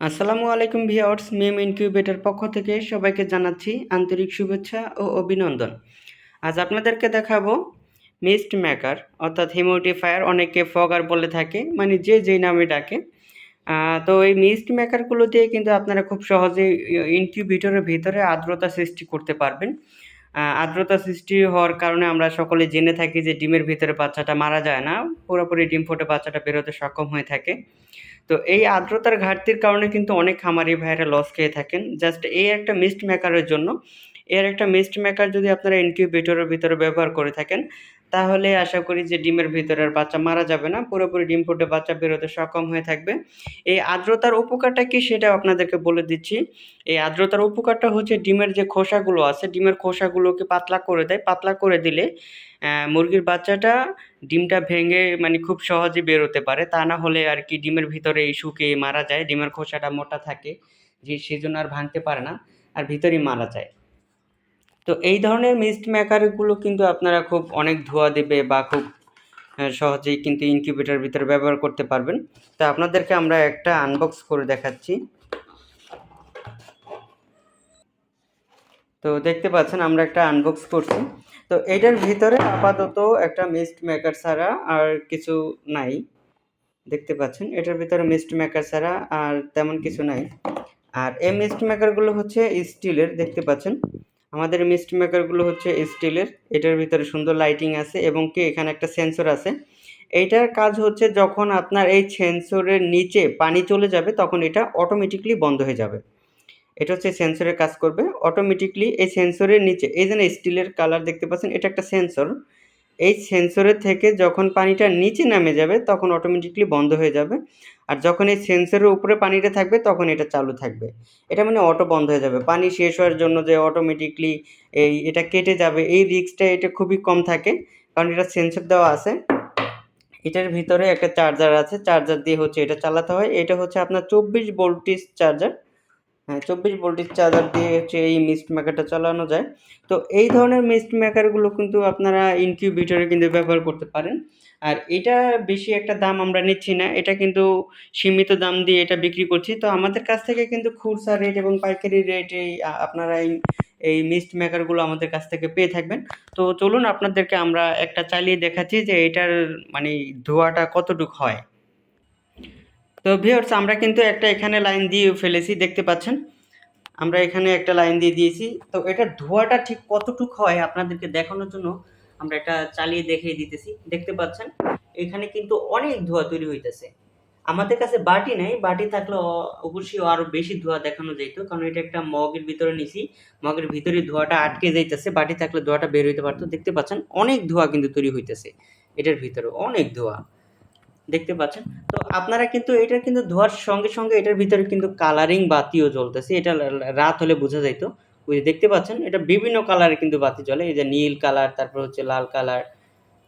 আসসালামু আলাইকুম ভিউয়ার্স, মিম ইনকিউবেটর পক্ষ থেকে সবাইকে জানাচ্ছি আন্তরিক শুভেচ্ছা ও অভিনন্দন। আজ আপনাদেরকে দেখাবো মিস্ট মেকার, অর্থাৎ হিমোটিফায়ার অনেকে ফগার বলে থাকে মানে যে যেই নামে ডাকে। তো এই মিস্ট মেকারগুলো দিয়ে কিন্তু আপনারা খুব সহজেই ইনকিউবেটরের ভিতরে আর্দ্রতা সৃষ্টি করতে পারবেন। আর্দ্রতা সৃষ্টি হওয়ার কারণে আমরা সকলে জেনে থাকি যে ডিমের ভিতরে বাচ্চাটা মারা যায় না, পুরোপুরি ডিম ফুটে বাচ্চাটা বেরোতে সক্ষম হয়ে থাকে। তো এই আর্দ্রতার ঘাটতির কারণে কিন্তু অনেক খামারি ভাইয়েরা লস খেয়ে থাকেন। জাস্ট এই একটা মিস্ট মেকারের জন্য এর একটা মিস্ট মেকার যদি আপনারা ইনকিউবেটরের ভিতরে ব্যবহার করে থাকেন, তাহলে আশা করি যে ডিমের ভিতরের বাচ্চা মারা যাবে না। পুরোপুরি ডিম ফুটে বাচ্চা বেরোতে সক্ষম হয়ে থাকবে। এই আর্দ্রতার উপকারটা কি সেটা আপনাদেরকে বলে দিচ্ছি। এই আর্দ্রতার উপকারটা হচ্ছে ডিমের যে খোসাগুলো আছে, ডিমের খোসাগুলোকে পাতলা করে দেয়। পাতলা করে দিলে মুরগির বাচ্চাটা ডিমটা ভেঙে মানে খুব সহজে বেরোতে পারে। তা না হলে আর কি ডিমের ভিতরে এই শুকিয়ে মারা যায়। ডিমের খোসাটা মোটা থাকে, যে সেই জন্য আর ভাঙতে পারে না, আর ভিতরেই মারা যায়। তো এই ধরনের মিস্ট মেকারগুলো কিন্তু আপনারা খুব অনেক ধোয়া দেবে বা খুব সহজেই কিন্তু ইনকিউবেটর ভিতরে ব্যবহার করতে পারবেন। তা আপনাদেরকে আমরা একটা আনবক্স করে দেখাচ্ছি। তো দেখতে পাচ্ছেন আমরা একটা আনবক্স করছি। তো এটার ভিতরে আপাতত একটা মিস্ট মেকার ছাড়া আর কিছু নাই। দেখতে পাচ্ছেন, এটার ভিতরে মিস্ট মেকার ছাড়া আর তেমন কিছু নাই। আর এই মিস্ট মেকারগুলো হচ্ছে স্টিলের দেখতে পাচ্ছেন। আমাদের মিস্ট মেকারগুলো হচ্ছে স্টিলের এটার ভিতরে সুন্দর লাইটিং আছে এবং কি এখানে একটা সেন্সর আছে। এইটার কাজ হচ্ছে যখন আপনার এই সেন্সরের নিচে পানি চলে যাবে, তখন এটা অটোমেটিকলি বন্ধ হয়ে যাবে। এটা হচ্ছে সেন্সরের কাজ করবে। অটোমেটিকলি এই সেন্সরের নিচে, এই যে স্টিলের কালার দেখতে পাচ্ছেন, এটা একটা সেন্সর এই সেন্সরের থেকে যখন পানিটা নিচে নামে যাবে, তখন অটোমেটিকলি বন্ধ হয়ে যাবে। আর যখন এই সেন্সরের উপরে পানিটা থাকবে, তখন এটা চালু থাকবে। এটা মানে অটো বন্ধ হয়ে যাবে। পানি শেষ হওয়ার জন্য যে অটোমেটিকলি এই এটা কেটে যাবে, এই রিস্কটা এটা খুবই কম থাকে। কারণ এটা সেন্সর দেওয়া আছে। এটার ভিতরে একটা চার্জার আছে। চার্জার দিয়ে হচ্ছে এটা চালাতে হয়। এটা হচ্ছে আপনার চব্বিশ ভোল্টেজ চার্জার হ্যাঁ চব্বিশ ভোল্টেজ চার্জার দিয়ে হচ্ছে এই মিস্ট মেকারটা চালানো যায়। তো এই ধরনের মিস্ট মেকারগুলো কিন্তু আপনারা ইনকিউবেটরে কিন্তু ব্যবহার করতে পারেন। আর এটা বেশি একটা দাম আমরা নিচ্ছি না, এটা কিন্তু সীমিত দাম দিয়ে এটা বিক্রি করছি। তো আমাদের কাছ থেকে কিন্তু খুচরা রেট এবং পাইকারি রেট এই আপনারা এই মিস্ট মেকারগুলো আমাদের কাছ থেকে পেয়ে থাকবেন। তো চলুন আপনাদেরকে আমরা একটা চালিয়ে দেখাচ্ছি যে এটার মানে ধোঁয়াটা কতটুকু হয়। তো ভিউয়ার্স আমরা কিন্তু একটা এখানে লাইন দিয়ে ফেলেছি, দেখতে পাচ্ছেন? আমরা এখানে একটা লাইন দিয়ে দিয়েছি। তো এটা ধোঁয়াটা ঠিক কতটুক হয় আপনাদেরকে দেখানোর জন্য আমরা এটা চালিয়ে দেখিয়ে দিতেছি। দেখতে পাচ্ছেন? এখানে কিন্তু অনেক ধোঁয়া তৈরি হইতেছে। আমাদের কাছে বাটি নেই। বাটি থাকলে অবশ্যই আরও বেশি ধোঁয়া দেখানো যেত কারণ এটা একটা মগের ভিতরে নিছি। মগের ভিতরে ধোঁয়াটা আটকে যাইতেছে। বাটি থাকলে ধোঁয়াটা বের হইতে পারতো। দেখতে পাচ্ছেন? অনেক ধোঁয়া কিন্তু তৈরি হইতেছে এটার ভিতরে। অনেক ধোঁয়া। দেখতে পাচ্ছেন। তো আপনারা কিন্তু এটার কিন্তু ধোয়ার সঙ্গে সঙ্গে এটার ভিতরে কিন্তু কালারিং বাতিও জ্বলতেছে। এটা রাত হলে বোঝা যাইতো। ওই দেখতে পাচ্ছেন, এটা বিভিন্ন কালারে কিন্তু বাতি জ্বলে। এই যে নীল কালার তারপর হচ্ছে লাল কালার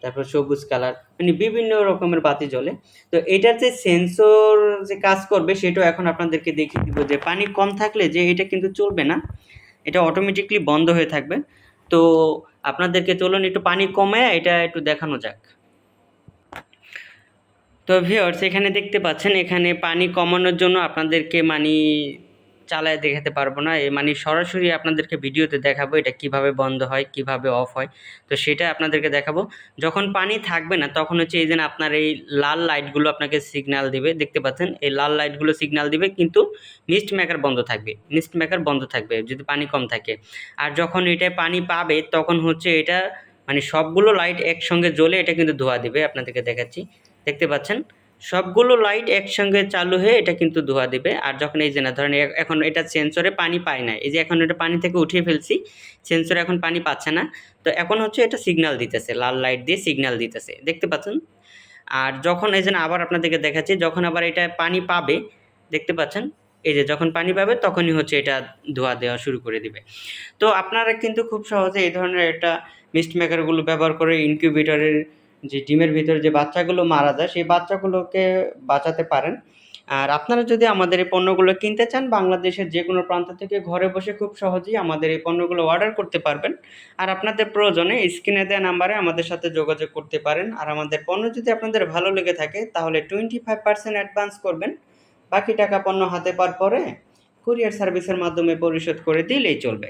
তারপর সবুজ কালার মানে বিভিন্ন রকমের বাতি জ্বলে। তো এটার যে সেন্সর যে কাজ করবে, সেটাও এখন আপনাদেরকে দেখিয়ে দিব যে পানি কম থাকলে যে এটা কিন্তু চলবে না, এটা অটোমেটিকলি বন্ধ হয়ে থাকবে। তো আপনাদেরকে চলুন একটু পানি কমে এটা একটু দেখানো যাক। তো ভিউয়ার্স এখানে দেখতে পাচ্ছেন, এখানে পানি কমানোর জন্য আপনাদেরকে মানি চালায় দেখাতে পারব না। এ মানে সরাসরি আপনাদেরকে ভিডিওতে দেখাবো এটা কীভাবে বন্ধ হয়, কীভাবে অফ হয়। তো সেটা আপনাদেরকে দেখাবো। যখন পানি থাকবে না, তখন হচ্ছে এই যে আপনার এই লাল লাইটগুলো আপনাকে সিগন্যাল দিবে। দেখতে পাচ্ছেন, এই লাল লাইটগুলো সিগন্যাল দিবে, কিন্তু মিস্ট মেকার বন্ধ থাকবে। মিস্ট মেকার বন্ধ থাকবে, যদি পানি কম থাকে। আর যখন এটায় পানি পাবে, তখন হচ্ছে এটা মানে সবগুলো লাইট একসঙ্গে জ্বলে এটা কিন্তু ধোয়া দিবে। আপনাদেরকে দেখাচ্ছি। দেখতে পাচ্ছেন? সবগুলো লাইট একসঙ্গে চালু হয়ে এটা কিন্তু ধোয়া দিবে। আর যখন এই যে না, ধরেন এখন এটা সেন্সরে পানি পায় না এই যে এখন এটা পানি থেকে উঠিয়ে ফেলছি সেন্সরে এখন পানি পাচ্ছে না। তো এখন হচ্ছে এটা সিগন্যাল দিতেছে, লাল লাইট দিয়ে সিগন্যাল দিতেছে। দেখতে পাচ্ছেন? আর যখন এই যে আবার আপনাদেরকে দেখাচ্ছি, যখন আবার এটা পানি পাবে, দেখতে পাচ্ছেন? এই যে যখন পানি পাবে, তখনই হচ্ছে এটা ধোয়া দেওয়া শুরু করে দিবে। তো আপনারা কিন্তু খুব সহজে এই ধরনের একটা মিস্ট মেকারগুলো ব্যবহার করে ইনকিউবেটরের যে ডিমের ভিতরে যে বাচ্চাগুলো মারা যায়, সেই বাচ্চাগুলোকে বাঁচাতে পারেন। আর আপনারা যদি আমাদের এই পণ্যগুলো কিনতে চান, বাংলাদেশের যে কোনো প্রান্ত থেকে ঘরে বসে খুব সহজেই আমাদের এই পণ্যগুলো অর্ডার করতে পারবেন। আর আপনাদের প্রয়োজনে স্ক্রিনে দেওয়া নাম্বারে আমাদের সাথে যোগাযোগ করতে পারেন। আর আমাদের পণ্য যদি আপনাদের ভালো লেগে থাকে, তাহলে টোয়েন্টি ফাইভ পার্সেন্ট অ্যাডভান্স করবেন। বাকি টাকা পণ্য হাতে পাওয়ার পরে কুরিয়ার সার্ভিসের মাধ্যমে পরিশোধ করে দিলেই চলবে।